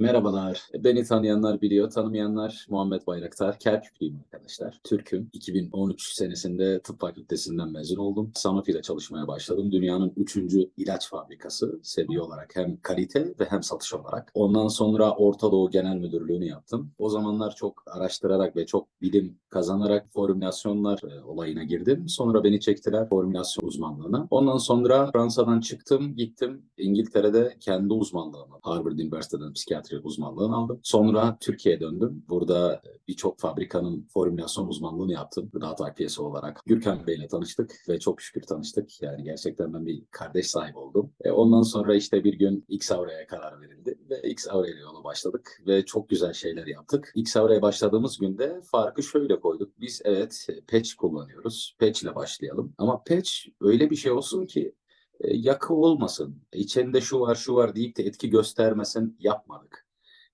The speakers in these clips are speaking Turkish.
Merhabalar. Beni tanıyanlar biliyor, tanımayanlar Muhammed Bayraktar. Kerküklüyüm arkadaşlar. Türk'üm. 2013 senesinde tıp fakültesinden mezun oldum. Sanofi çalışmaya başladım. Dünyanın üçüncü ilaç fabrikası seviye olarak hem kalite ve hem satış olarak. Ondan sonra Orta Doğu Genel Müdürlüğü'nü yaptım. O zamanlar çok araştırarak ve çok bilim kazanarak formülasyonlar e, olayına girdim. Sonra beni çektiler formülasyon uzmanlığına. Ondan sonra Fransa'dan çıktım, gittim İngiltere'de kendi uzmanlığımı Harvard Üniversitesi'nden psikiyatri uzmanlığını aldım. Sonra Türkiye'ye döndüm. Burada birçok fabrikanın formülasyon uzmanlığını yaptım. Gıda takviyesi olarak. Gürkan Bey ile tanıştık ve çok şükür tanıştık. Yani gerçekten ben bir kardeş sahibi oldum. E ondan sonra işte bir gün X Aura'ya karar verildi ve X Aura ile yola başladık ve çok güzel şeyler yaptık. X Aura'ya başladığımız günde farkı şöyle koyduk. Biz evet patch kullanıyoruz. Patch ile başlayalım. Ama patch öyle bir şey olsun ki e, yakı olmasın. İçinde şu var şu var deyip de etki göstermesin yapmadık.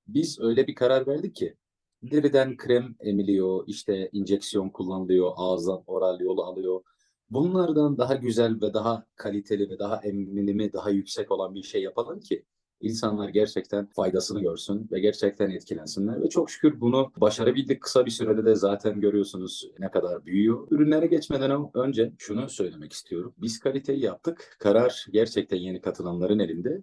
Biz öyle bir karar verdik ki deriden krem emiliyor, işte injeksiyon kullanılıyor, ağızdan oral yolu alıyor. Bunlardan daha güzel ve daha kaliteli ve daha eminimi daha yüksek olan bir şey yapalım ki insanlar gerçekten faydasını görsün ve gerçekten etkilensinler. Ve çok şükür bunu başarabildik. Kısa bir sürede de zaten görüyorsunuz ne kadar büyüyor. Ürünlere geçmeden önce şunu söylemek istiyorum. Biz kaliteyi yaptık. Karar gerçekten yeni katılanların elinde.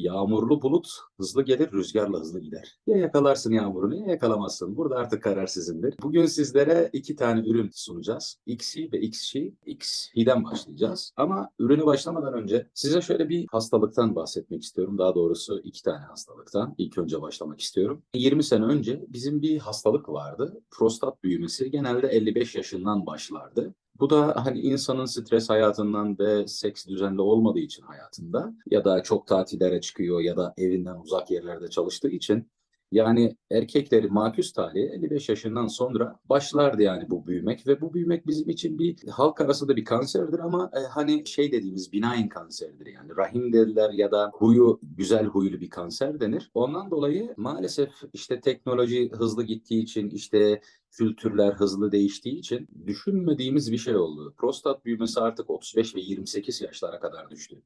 Yağmurlu bulut hızlı gelir, rüzgarla hızlı gider. Ya yakalarsın yağmurunu ya yakalamazsın. Burada artık karar sizindir. Bugün sizlere iki tane ürün sunacağız. XI ve XSHI. XI'den başlayacağız. Ama ürünü başlamadan önce size şöyle bir hastalıktan bahsetmek istiyorum. Daha doğrusu iki tane hastalıktan. İlk önce başlamak istiyorum. 20 sene önce bizim bir hastalık vardı. Prostat büyümesi genelde 55 yaşından başlardı. Bu da hani insanın stres hayatından ve seks düzenli olmadığı için hayatında ya da çok tatillere çıkıyor ya da evinden uzak yerlerde çalıştığı için yani erkekleri maküs talihi 55 yaşından sonra başlardı yani bu büyümek ve bu büyümek bizim için bir halk arasında bir kanserdir ama e, hani şey dediğimiz benign kanserdir yani rahim derler ya da huyu güzel huylu bir kanser denir. Ondan dolayı maalesef işte teknoloji hızlı gittiği için işte kültürler hızlı değiştiği için düşünmediğimiz bir şey oldu. Prostat büyümesi artık 35 ve 28 yaşlara kadar düştü.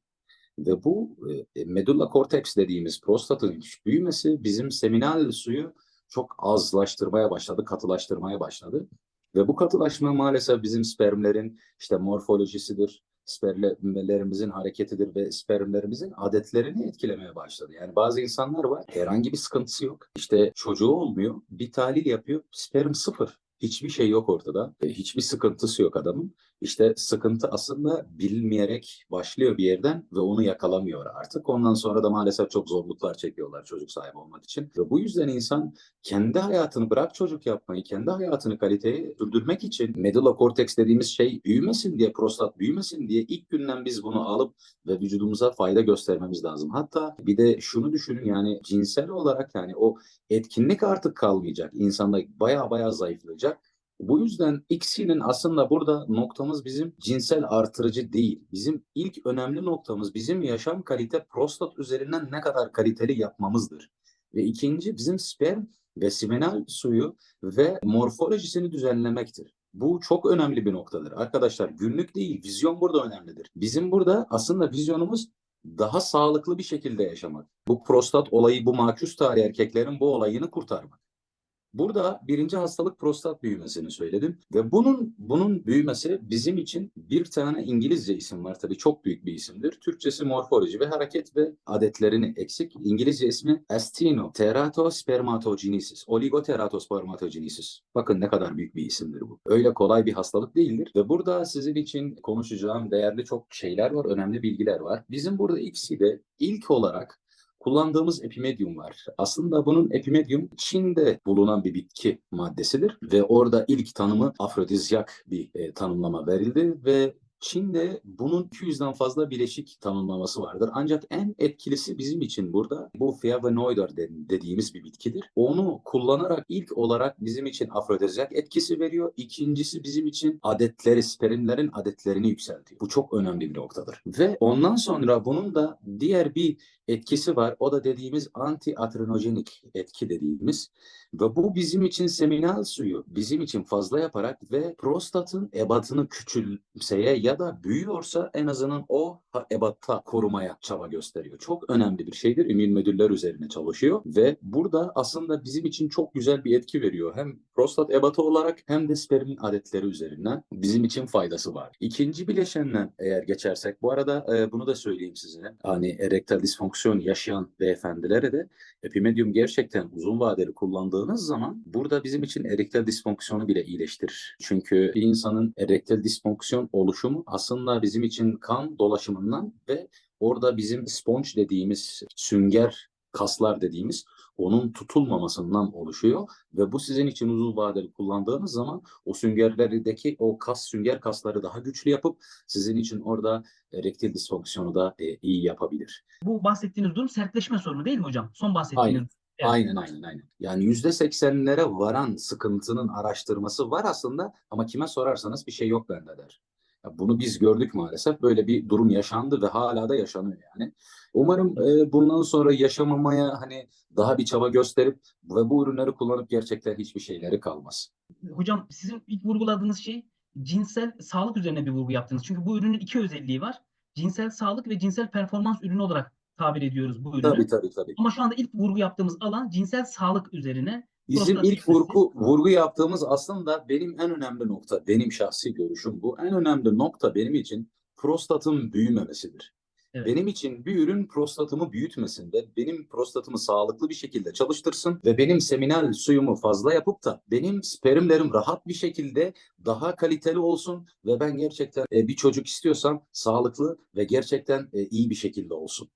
Ve bu e, medulla cortex dediğimiz prostatın büyümesi bizim seminal suyu çok azlaştırmaya başladı, katılaştırmaya başladı. Ve bu katılaşma maalesef bizim spermlerin işte morfolojisidir, spermlerimizin hareketidir ve spermlerimizin adetlerini etkilemeye başladı. Yani bazı insanlar var herhangi bir sıkıntısı yok. İşte çocuğu olmuyor, bir tahlil yapıyor, sperm sıfır. Hiçbir şey yok ortada. E, hiçbir sıkıntısı yok adamın. İşte sıkıntı aslında bilinmeyerek başlıyor bir yerden ve onu yakalamıyor artık. Ondan sonra da maalesef çok zorluklar çekiyorlar çocuk sahibi olmak için. Ve bu yüzden insan kendi hayatını bırak çocuk yapmayı, kendi hayatını kaliteye sürdürmek için medulla cortex dediğimiz şey büyümesin diye, prostat büyümesin diye ilk günden biz bunu alıp ve vücudumuza fayda göstermemiz lazım. Hatta bir de şunu düşünün yani cinsel olarak yani o etkinlik artık kalmayacak. İnsanda baya baya zayıflayacak bu yüzden X'inin aslında burada noktamız bizim cinsel artırıcı değil. Bizim ilk önemli noktamız bizim yaşam kalite prostat üzerinden ne kadar kaliteli yapmamızdır. Ve ikinci bizim sperm ve seminal suyu ve morfolojisini düzenlemektir. Bu çok önemli bir noktadır. Arkadaşlar günlük değil, vizyon burada önemlidir. Bizim burada aslında vizyonumuz daha sağlıklı bir şekilde yaşamak. Bu prostat olayı, bu maküs tarih erkeklerin bu olayını kurtarmak. Burada birinci hastalık prostat büyümesini söyledim ve bunun bunun büyümesi bizim için bir tane İngilizce isim var tabii çok büyük bir isimdir. Türkçesi morfoloji ve hareket ve adetlerini eksik. İngilizce ismi Astino Teratospermatogenesis, Oligoteratospermatogenesis. Bakın ne kadar büyük bir isimdir bu. Öyle kolay bir hastalık değildir ve burada sizin için konuşacağım değerli çok şeyler var, önemli bilgiler var. Bizim burada ikisi de ilk olarak kullandığımız epimedium var. Aslında bunun epimedium Çin'de bulunan bir bitki maddesidir ve orada ilk tanımı afrodizyak bir e, tanımlama verildi ve Çin'de bunun 200'den fazla bileşik tanımlaması vardır. Ancak en etkilisi bizim için burada bu flavonoidor dediğimiz bir bitkidir. Onu kullanarak ilk olarak bizim için afrodizyak etkisi veriyor. İkincisi bizim için adetleri, spermlerin adetlerini yükseltiyor. Bu çok önemli bir noktadır. Ve ondan sonra bunun da diğer bir etkisi var. O da dediğimiz anti-atrenojenik etki dediğimiz ve bu bizim için seminal suyu bizim için fazla yaparak ve prostatın ebatını küçülseye ya da büyüyorsa en azından o ebatta korumaya çaba gösteriyor. Çok önemli bir şeydir. Ümil müdürler üzerine çalışıyor ve burada aslında bizim için çok güzel bir etki veriyor. Hem prostat ebatı olarak hem de spermin adetleri üzerinden bizim için faydası var. İkinci bileşenden eğer geçersek bu arada e, bunu da söyleyeyim size. Hani erektal disfonksiyon yaşayan beyefendilere de Epimedium gerçekten uzun vadeli kullandığınız zaman burada bizim için erektil disfonksiyonu bile iyileştirir. Çünkü bir insanın erektil disfonksiyon oluşumu aslında bizim için kan dolaşımından ve orada bizim sponge dediğimiz sünger kaslar dediğimiz onun tutulmamasından oluşuyor ve bu sizin için uzun vadeli kullandığınız zaman o süngerlerdeki o kas sünger kasları daha güçlü yapıp sizin için orada erektil disfonksiyonu da e, iyi yapabilir. Bu bahsettiğiniz durum sertleşme sorunu değil mi hocam? Son bahsettiğiniz. Aynen. Evet. Aynen aynen aynen. Yani yüzde seksenlere varan sıkıntının araştırması var aslında ama kime sorarsanız bir şey yok bende der. Bunu biz gördük maalesef. Böyle bir durum yaşandı ve hala da yaşanıyor yani. Umarım e, bundan sonra yaşamamaya hani daha bir çaba gösterip ve bu ürünleri kullanıp gerçekten hiçbir şeyleri kalmaz. Hocam sizin ilk vurguladığınız şey cinsel sağlık üzerine bir vurgu yaptınız. Çünkü bu ürünün iki özelliği var. Cinsel sağlık ve cinsel performans ürünü olarak tabir ediyoruz bu ürünü. Tabii tabii tabii. Ama şu anda ilk vurgu yaptığımız alan cinsel sağlık üzerine. Bizim ilk vurgu, vurgu yaptığımız aslında benim en önemli nokta, benim şahsi görüşüm bu. En önemli nokta benim için prostatın büyümemesidir. Evet. Benim için bir ürün prostatımı büyütmesin ve benim prostatımı sağlıklı bir şekilde çalıştırsın ve benim seminal suyumu fazla yapıp da benim spermlerim rahat bir şekilde daha kaliteli olsun ve ben gerçekten e, bir çocuk istiyorsam sağlıklı ve gerçekten e, iyi bir şekilde olsun.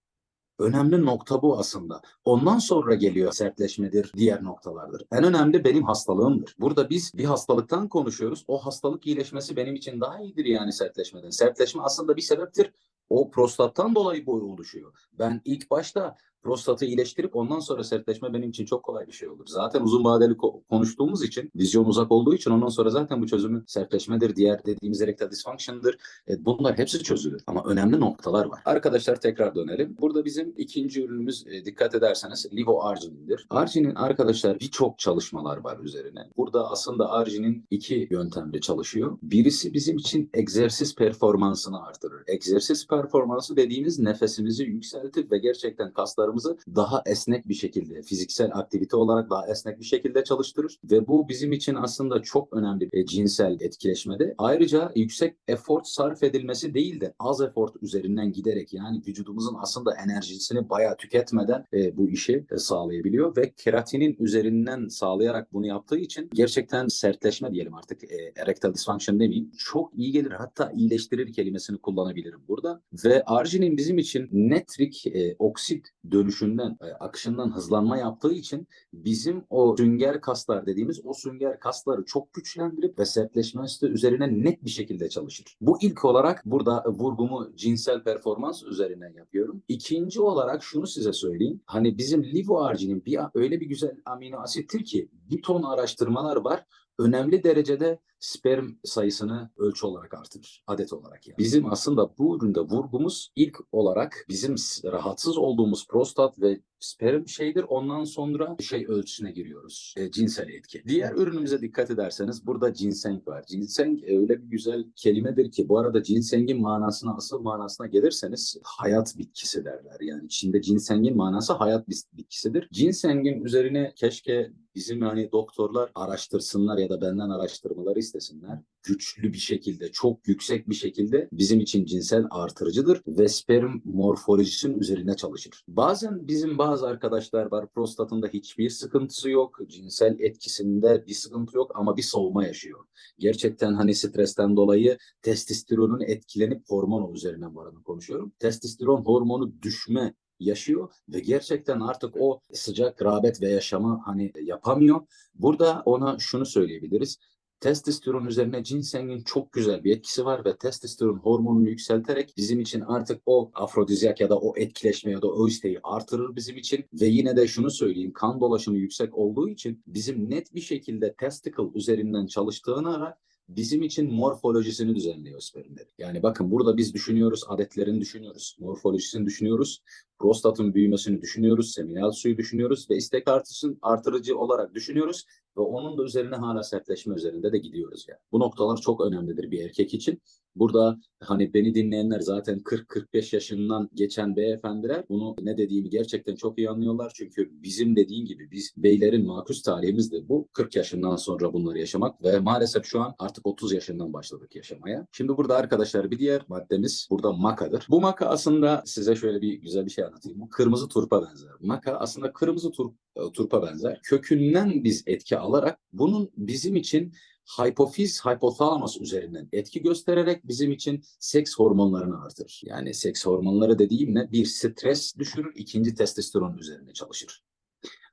Önemli nokta bu aslında. Ondan sonra geliyor sertleşmedir, diğer noktalardır. En önemli benim hastalığımdır. Burada biz bir hastalıktan konuşuyoruz. O hastalık iyileşmesi benim için daha iyidir yani sertleşmeden. Sertleşme aslında bir sebeptir. O prostattan dolayı bu oluşuyor. Ben ilk başta prostatı iyileştirip ondan sonra sertleşme benim için çok kolay bir şey olur. Zaten uzun vadeli ko- konuştuğumuz için, vizyon uzak olduğu için ondan sonra zaten bu çözümü sertleşmedir, diğer dediğimiz erectile dysfunction'dır. E, bunlar hepsi çözülür. Ama önemli noktalar var. Arkadaşlar tekrar dönelim. Burada bizim ikinci ürünümüz e, dikkat ederseniz Livo Argin'dir. Argin'in arkadaşlar birçok çalışmalar var üzerine. Burada aslında Argin'in iki yöntemde çalışıyor. Birisi bizim için egzersiz performansını artırır. Egzersiz performansı dediğimiz nefesimizi yükseltir ve gerçekten kaslarımızı daha esnek bir şekilde, fiziksel aktivite olarak daha esnek bir şekilde çalıştırır. Ve bu bizim için aslında çok önemli bir cinsel etkileşmede. Ayrıca yüksek efor sarf edilmesi değil de az efor üzerinden giderek yani vücudumuzun aslında enerjisini bayağı tüketmeden e, bu işi e, sağlayabiliyor ve keratinin üzerinden sağlayarak bunu yaptığı için gerçekten sertleşme diyelim artık e, erectile dysfunction demeyeyim. Çok iyi gelir hatta iyileştirir kelimesini kullanabilirim burada. Ve arginin bizim için netrik e, oksit dönüşünden, e, akışından hızlanma yaptığı için bizim o sünger kaslar dediğimiz o sünger kasları çok güçlendirip ve sertleşmesi üzerine net bir şekilde çalışır. Bu ilk olarak burada vurgumu cinsel performans üzerine yapıyorum. İkinci olarak şunu size söyleyeyim. Hani bizim livoarginin bir öyle bir güzel amino asittir ki bir ton araştırmalar var önemli derecede sperm sayısını ölçü olarak artırır. Adet olarak yani. Bizim aslında bu üründe vurgumuz ilk olarak bizim rahatsız olduğumuz prostat ve sperm şeydir. Ondan sonra şey ölçüsüne giriyoruz. E, cinsel etki. Diğer ürünümüze dikkat ederseniz burada ginseng var. Ginseng öyle bir güzel kelimedir ki bu arada ginsengin manasına asıl manasına gelirseniz hayat bitkisi derler. Yani içinde ginsengin manası hayat bitkisidir. Ginsengin üzerine keşke bizim hani doktorlar araştırsınlar ya da benden araştırmaları istesinler. Güçlü bir şekilde, çok yüksek bir şekilde bizim için cinsel artırıcıdır ve sperm morfolojisinin üzerine çalışır. Bazen bizim bazı arkadaşlar var prostatında hiçbir sıkıntısı yok, cinsel etkisinde bir sıkıntı yok ama bir soğuma yaşıyor. Gerçekten hani stresten dolayı testosteronun etkilenip hormon üzerinden bu arada konuşuyorum. Testosteron hormonu düşme yaşıyor ve gerçekten artık o sıcak rağbet ve yaşamı hani yapamıyor. Burada ona şunu söyleyebiliriz. Testosteron üzerine ginsengin çok güzel bir etkisi var ve testosteron hormonunu yükselterek bizim için artık o afrodizyak ya da o etkileşme ya da o isteği artırır bizim için ve yine de şunu söyleyeyim kan dolaşımı yüksek olduğu için bizim net bir şekilde testicle üzerinden çalıştığına ara bizim için morfolojisini düzenliyor spermleri. Yani bakın burada biz düşünüyoruz, adetlerini düşünüyoruz, morfolojisini düşünüyoruz. Prostatın büyümesini düşünüyoruz, seminal suyu düşünüyoruz ve istek artışın artırıcı olarak düşünüyoruz ve onun da üzerine hala sertleşme üzerinde de gidiyoruz yani. Bu noktalar çok önemlidir bir erkek için. Burada hani beni dinleyenler zaten 40-45 yaşından geçen beyefendiler bunu ne dediğimi gerçekten çok iyi anlıyorlar. Çünkü bizim dediğim gibi biz beylerin makus tarihimiz de bu 40 yaşından sonra bunları yaşamak ve maalesef şu an artık 30 yaşından başladık yaşamaya. Şimdi burada arkadaşlar bir diğer maddemiz burada makadır. Bu maka aslında size şöyle bir güzel bir şey anlatayım. Bu kırmızı turpa benzer. Maka aslında kırmızı tur, e, turpa benzer. Kökünden biz etki alarak bunun bizim için hipofiz, hipotalamus üzerinden etki göstererek bizim için seks hormonlarını artırır. Yani seks hormonları dediğim ne? Bir stres düşürür, ikinci testosteron üzerine çalışır.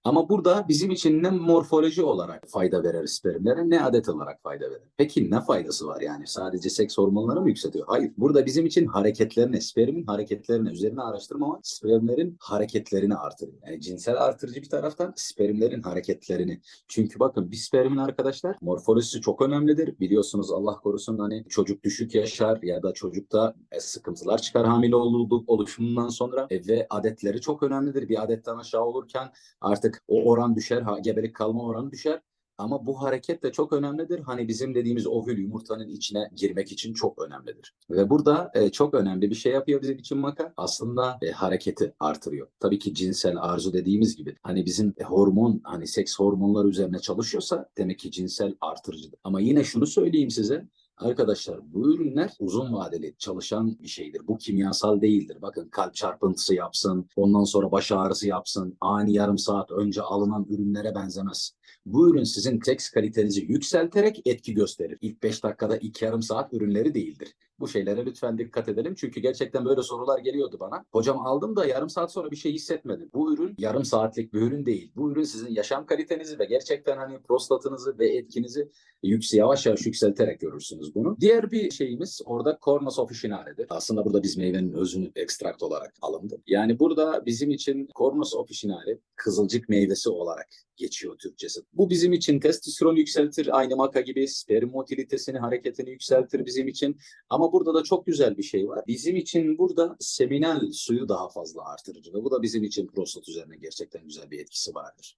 Ama burada bizim için ne morfoloji olarak fayda verir spermlere ne adet olarak fayda verir. Peki ne faydası var yani? Sadece seks hormonları mı yükseltiyor? Hayır. Burada bizim için hareketlerini, spermin hareketlerini üzerine araştırma spermlerin hareketlerini artırıyor. Yani cinsel artırıcı bir taraftan spermlerin hareketlerini. Çünkü bakın bir spermin arkadaşlar morfolojisi çok önemlidir. Biliyorsunuz Allah korusun hani çocuk düşük yaşar ya da çocukta e, sıkıntılar çıkar hamile olduğu oluşumundan sonra E, ve adetleri çok önemlidir. Bir adetten aşağı olurken artık o oran düşer, ha, gebelik kalma oranı düşer. Ama bu hareket de çok önemlidir. Hani bizim dediğimiz ovül yumurtanın içine girmek için çok önemlidir. Ve burada e, çok önemli bir şey yapıyor bizim için maka. Aslında e, hareketi artırıyor. Tabii ki cinsel arzu dediğimiz gibi. Hani bizim e, hormon, hani seks hormonları üzerine çalışıyorsa demek ki cinsel artırıcıdır. Ama yine şunu söyleyeyim size. Arkadaşlar bu ürünler uzun vadeli çalışan bir şeydir. Bu kimyasal değildir. Bakın kalp çarpıntısı yapsın, ondan sonra baş ağrısı yapsın, ani yarım saat önce alınan ürünlere benzemez. Bu ürün sizin seks kalitenizi yükselterek etki gösterir. İlk 5 dakikada ilk yarım saat ürünleri değildir. Bu şeylere lütfen dikkat edelim. Çünkü gerçekten böyle sorular geliyordu bana. Hocam aldım da yarım saat sonra bir şey hissetmedim. Bu ürün yarım saatlik bir ürün değil. Bu ürün sizin yaşam kalitenizi ve gerçekten hani prostatınızı ve etkinizi yüks yavaş yavaş yükselterek görürsünüz bunu. Diğer bir şeyimiz orada Cornus officinalis. Aslında burada biz meyvenin özünü ekstrakt olarak alındı. Yani burada bizim için Cornus officinalis kızılcık meyvesi olarak geçiyor Türkçesi. Bu bizim için testosteron yükseltir. Aynı maka gibi sperm motilitesini, hareketini yükseltir bizim için. Ama burada da çok güzel bir şey var. Bizim için burada seminal suyu daha fazla artırır ve bu da bizim için prostat üzerine gerçekten güzel bir etkisi vardır.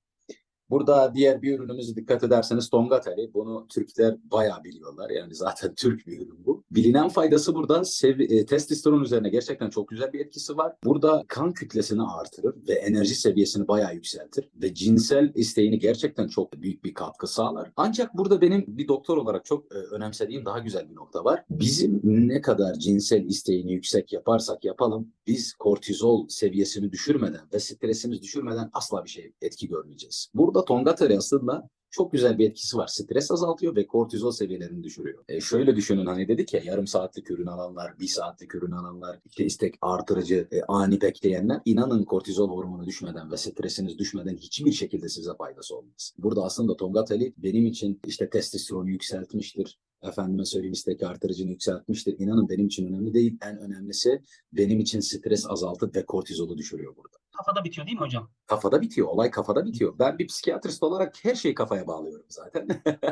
Burada diğer bir ürünümüzü dikkat ederseniz Tongateli. Bunu Türkler bayağı biliyorlar. Yani zaten Türk bir ürün bu. Bilinen faydası burada sev- e, testosteron üzerine gerçekten çok güzel bir etkisi var. Burada kan kütlesini artırır ve enerji seviyesini bayağı yükseltir ve cinsel isteğini gerçekten çok büyük bir katkı sağlar. Ancak burada benim bir doktor olarak çok e, önemsediğim daha güzel bir nokta var. Bizim ne kadar cinsel isteğini yüksek yaparsak yapalım biz kortizol seviyesini düşürmeden ve stresimizi düşürmeden asla bir şey etki görmeyeceğiz. Burada Tongatari aslında çok güzel bir etkisi var. Stres azaltıyor ve kortizol seviyelerini düşürüyor. E şöyle düşünün hani dedik ya yarım saatlik ürün alanlar, bir saatlik ürün alanlar, işte istek artırıcı, e, ani bekleyenler inanın kortizol hormonu düşmeden ve stresiniz düşmeden hiçbir şekilde size faydası olmaz. Burada aslında Tongatali benim için işte testosteronu yükseltmiştir. Efendime söyleyeyim istek artırıcını yükseltmiştir. İnanın benim için önemli değil. En önemlisi benim için stres azaltıp ve kortizolu düşürüyor burada Kafada bitiyor değil mi hocam? kafada bitiyor. Olay kafada bitiyor. Ben bir psikiyatrist olarak her şeyi kafaya bağlıyorum zaten.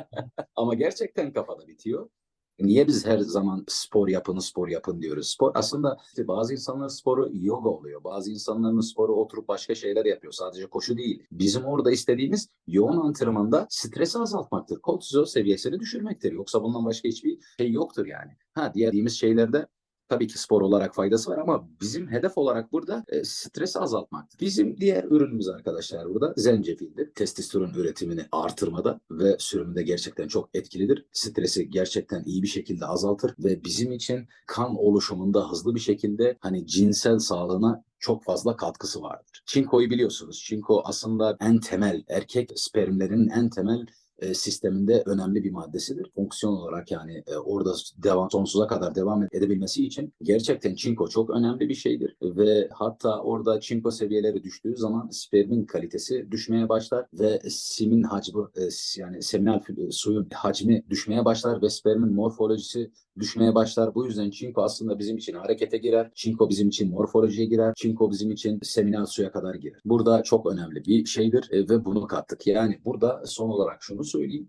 Ama gerçekten kafada bitiyor. Niye biz her zaman spor yapın, spor yapın diyoruz? Spor aslında işte bazı insanların sporu yoga oluyor. Bazı insanların sporu oturup başka şeyler yapıyor. Sadece koşu değil. Bizim orada istediğimiz yoğun antrenmanda stresi azaltmaktır. Kortizol seviyesini düşürmektir. Yoksa bundan başka hiçbir şey yoktur yani. Ha diğer dediğimiz şeylerde Tabii ki spor olarak faydası var ama bizim hedef olarak burada e, stresi azaltmaktır. Bizim diğer ürünümüz arkadaşlar burada zencefildir. Testosteron üretimini artırmada ve sürümünde gerçekten çok etkilidir. Stresi gerçekten iyi bir şekilde azaltır ve bizim için kan oluşumunda hızlı bir şekilde hani cinsel sağlığına çok fazla katkısı vardır. Çinko'yu biliyorsunuz. Çinko aslında en temel erkek spermlerinin en temel e, sisteminde önemli bir maddesidir. Fonksiyon olarak yani e, orada devam sonsuza kadar devam edebilmesi için gerçekten çinko çok önemli bir şeydir ve hatta orada çinko seviyeleri düştüğü zaman spermin kalitesi düşmeye başlar ve simin hacmi e, yani seminal fü- suyun hacmi düşmeye başlar ve spermin morfolojisi düşmeye başlar. Bu yüzden çinko aslında bizim için harekete girer. Çinko bizim için morfolojiye girer. Çinko bizim için seminal suya kadar girer. Burada çok önemli bir şeydir e, ve bunu kattık. Yani burada son olarak şunu söyleyeyim.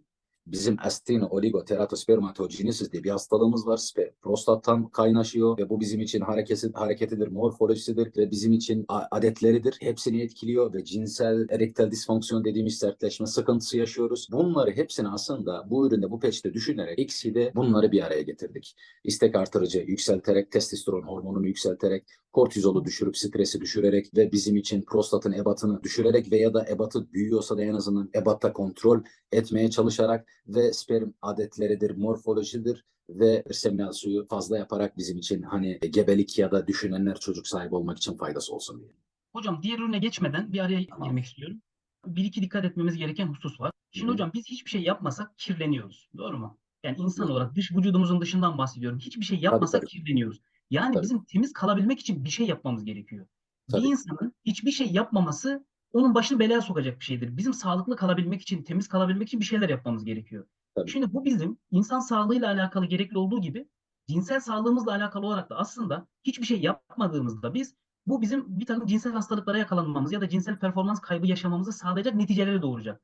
Bizim astino oligoteratospermatogenesis diye bir hastalığımız var. Spe- Prostattan kaynaşıyor ve bu bizim için hareketi, hareketidir, morfolojisidir ve bizim için adetleridir. Hepsini etkiliyor ve cinsel erektel disfonksiyon dediğimiz sertleşme sıkıntısı yaşıyoruz. Bunları hepsini aslında bu üründe, bu peçte düşünerek X'de bunları bir araya getirdik. İstek artırıcı yükselterek, testosteron hormonunu yükselterek, kortizolu düşürüp stresi düşürerek ve bizim için prostatın ebatını düşürerek veya da ebatı büyüyorsa da en azından ebatta kontrol etmeye çalışarak ve sperm adetleridir, morfolojidir ve seminal suyu fazla yaparak bizim için hani gebelik ya da düşünenler çocuk sahibi olmak için faydası olsun diye. Hocam diğer ürüne geçmeden bir araya Tamam. girmek istiyorum. Bir iki dikkat etmemiz gereken husus var. Şimdi Hı hocam biz hiçbir şey yapmasak kirleniyoruz. Doğru mu? Yani insan olarak dış vücudumuzun dışından bahsediyorum. Hiçbir şey yapmasak tabii. kirleniyoruz. Yani Tabii. bizim temiz kalabilmek için bir şey yapmamız gerekiyor. Tabii. Bir insanın hiçbir şey yapmaması onun başını belaya sokacak bir şeydir. Bizim sağlıklı kalabilmek için, temiz kalabilmek için bir şeyler yapmamız gerekiyor. Tabii. Şimdi bu bizim insan sağlığıyla alakalı gerekli olduğu gibi cinsel sağlığımızla alakalı olarak da aslında hiçbir şey yapmadığımızda biz bu bizim bir takım cinsel hastalıklara yakalanmamız ya da cinsel performans kaybı yaşamamızı sağlayacak neticeleri doğuracak.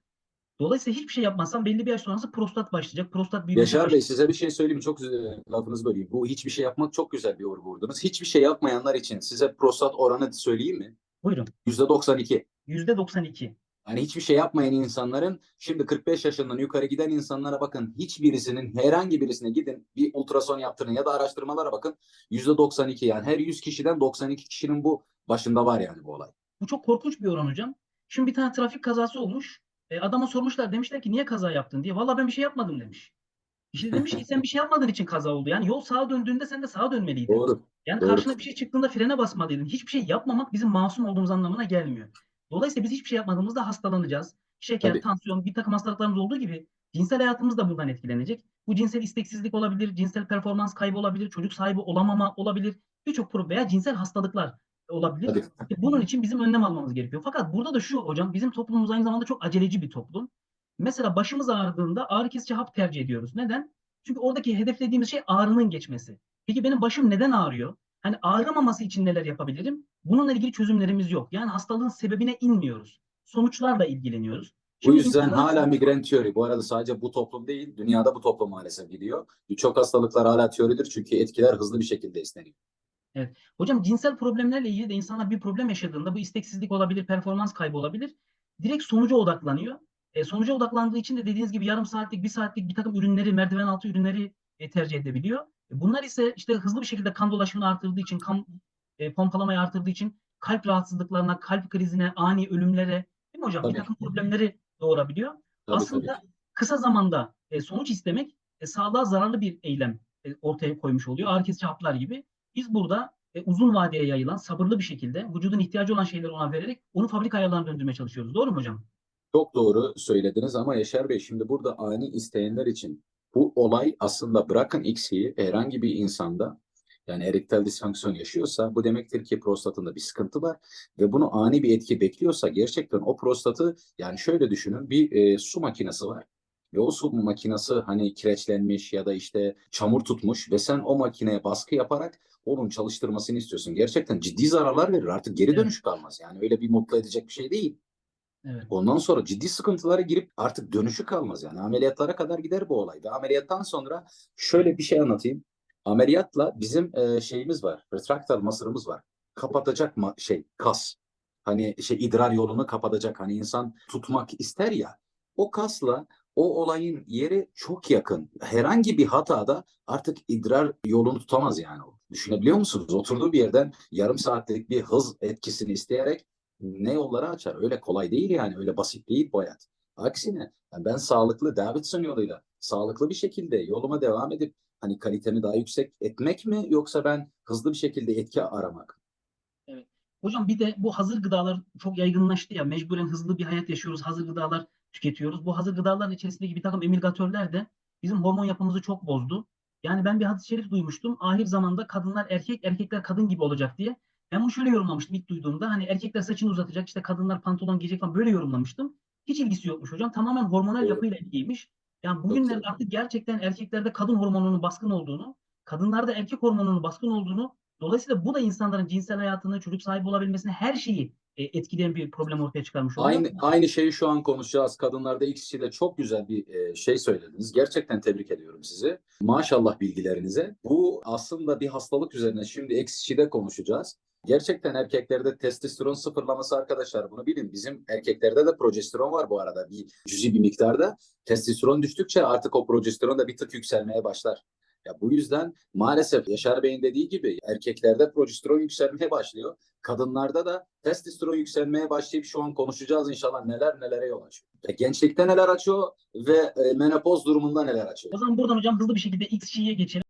Dolayısıyla hiçbir şey yapmazsam belli bir yaş sonrası prostat başlayacak. Prostat büyümesi Yaşar Bey başlayacak. size bir şey söyleyeyim? Çok lafınızı böleyim. Bu hiçbir şey yapmak çok güzel bir vurgu vurdunuz. Hiçbir şey yapmayanlar için size prostat oranı söyleyeyim mi? Buyurun. %92. %92. Yani hiçbir şey yapmayan insanların şimdi 45 yaşından yukarı giden insanlara bakın hiçbirisinin herhangi birisine gidin bir ultrason yaptırın ya da araştırmalara bakın %92 yani her 100 kişiden 92 kişinin bu başında var yani bu olay. Bu çok korkunç bir oran hocam. Şimdi bir tane trafik kazası olmuş. E, adama sormuşlar demişler ki niye kaza yaptın diye. Vallahi ben bir şey yapmadım demiş. İşte demiş ki sen bir şey yapmadığın için kaza oldu. Yani yol sağa döndüğünde sen de sağa dönmeliydin. Doğru. Yani Doğru. karşına bir şey çıktığında frene basmalıydın. Hiçbir şey yapmamak bizim masum olduğumuz anlamına gelmiyor. Dolayısıyla biz hiçbir şey yapmadığımızda hastalanacağız. Şeker, Tabii. tansiyon, bir takım hastalıklarımız olduğu gibi cinsel hayatımız da bundan etkilenecek. Bu cinsel isteksizlik olabilir, cinsel performans kaybı olabilir, çocuk sahibi olamama olabilir. Birçok problem veya cinsel hastalıklar olabilir. Tabii. Bunun için bizim önlem almamız gerekiyor. Fakat burada da şu hocam bizim toplumumuz aynı zamanda çok aceleci bir toplum. Mesela başımız ağrıdığında ağrı kesici hap tercih ediyoruz. Neden? Çünkü oradaki hedeflediğimiz şey ağrının geçmesi. Peki benim başım neden ağrıyor? Hani ağrımaması için neler yapabilirim? Bununla ilgili çözümlerimiz yok. Yani hastalığın sebebine inmiyoruz. Sonuçlarla ilgileniyoruz. Bu Şimdi yüzden insanlar- hala migren teori. Bu arada sadece bu toplum değil, dünyada bu toplum maalesef gidiyor. Birçok hastalıklar hala teoridir çünkü etkiler hızlı bir şekilde isteniyor. Hocam cinsel problemlerle ilgili de insanlar bir problem yaşadığında bu isteksizlik olabilir, performans kaybı olabilir. Direkt sonuca odaklanıyor. E, sonuca odaklandığı için de dediğiniz gibi yarım saatlik, bir saatlik bir takım ürünleri, merdiven altı ürünleri e, tercih edebiliyor. E, bunlar ise işte hızlı bir şekilde kan dolaşımını artırdığı için, kan e, pompalamayı artırdığı için kalp rahatsızlıklarına, kalp krizine, ani ölümlere, değil mi hocam? Bir Tabii. takım problemleri doğurabiliyor. Tabii, Aslında kısa zamanda e, sonuç istemek e, sağlığa zararlı bir eylem e, ortaya koymuş oluyor. Ağrı kesici haplar gibi. Biz burada e, uzun vadeye yayılan, sabırlı bir şekilde vücudun ihtiyacı olan şeyleri ona vererek onu fabrika ayarlarına döndürmeye çalışıyoruz. Doğru mu hocam? Çok doğru söylediniz ama Yaşar Bey şimdi burada ani isteyenler için bu olay aslında bırakın X'i herhangi bir insanda yani erektel disfonksiyon yaşıyorsa bu demektir ki prostatında bir sıkıntı var ve bunu ani bir etki bekliyorsa gerçekten o prostatı yani şöyle düşünün bir e, su makinesi var ve o su makinesi hani kireçlenmiş ya da işte çamur tutmuş ve sen o makineye baskı yaparak onun çalıştırmasını istiyorsun. Gerçekten ciddi zararlar verir artık geri Evet. dönüş kalmaz yani öyle bir mutlu edecek bir şey değil. Evet. Ondan sonra ciddi sıkıntılara girip artık dönüşü kalmaz yani ameliyatlara kadar gider bu olay ve ameliyattan sonra şöyle bir şey anlatayım. Ameliyatla bizim e, şeyimiz var, retraktal masırımız var. Kapatacak ma- şey kas. Hani şey idrar yolunu kapatacak. Hani insan tutmak ister ya. O kasla o olayın yeri çok yakın. Herhangi bir hatada artık idrar yolunu tutamaz yani. o. Düşünebiliyor musunuz? Oturduğu bir yerden yarım saatlik bir hız etkisini isteyerek ne yolları açar. Öyle kolay değil yani. Öyle basit değil bu hayat. Aksine yani ben sağlıklı Davidson yoluyla sağlıklı bir şekilde yoluma devam edip hani kalitemi daha yüksek etmek mi yoksa ben hızlı bir şekilde etki aramak? Hocam bir de bu hazır gıdalar çok yaygınlaştı ya. Mecburen hızlı bir hayat yaşıyoruz. Hazır gıdalar tüketiyoruz. Bu hazır gıdaların içerisindeki bir takım emilgatörler de bizim hormon yapımızı çok bozdu. Yani ben bir hadis-i şerif duymuştum. Ahir zamanda kadınlar erkek, erkekler kadın gibi olacak diye. Ben bunu şöyle yorumlamıştım ilk duyduğumda. Hani erkekler saçını uzatacak, işte kadınlar pantolon giyecek falan böyle yorumlamıştım. Hiç ilgisi yokmuş hocam. Tamamen hormonal yapıyla ilgiliymiş. Yani bugünlerde artık gerçekten erkeklerde kadın hormonunun baskın olduğunu, kadınlarda erkek hormonunun baskın olduğunu Dolayısıyla bu da insanların cinsel hayatını, çocuk sahibi olabilmesini her şeyi etkileyen bir problem ortaya çıkarmış oluyor. Aynı aynı şeyi şu an konuşacağız. Kadınlarda X kişiyle çok güzel bir e, şey söylediniz. Gerçekten tebrik ediyorum sizi. Maşallah bilgilerinize. Bu aslında bir hastalık üzerine şimdi X kişide konuşacağız. Gerçekten erkeklerde testosteron sıfırlaması arkadaşlar bunu bilin. Bizim erkeklerde de progesteron var bu arada bir cüzi bir miktarda. Testosteron düştükçe artık o progesteron da bir tık yükselmeye başlar. Ya bu yüzden maalesef Yaşar Bey'in dediği gibi erkeklerde progesteron yükselmeye başlıyor. Kadınlarda da testosteron yükselmeye başlayıp şu an konuşacağız inşallah neler nelere yol açıyor. E, gençlikte neler açıyor ve e, menopoz durumunda neler açıyor. O zaman buradan hocam hızlı bir şekilde XG'ye geçelim.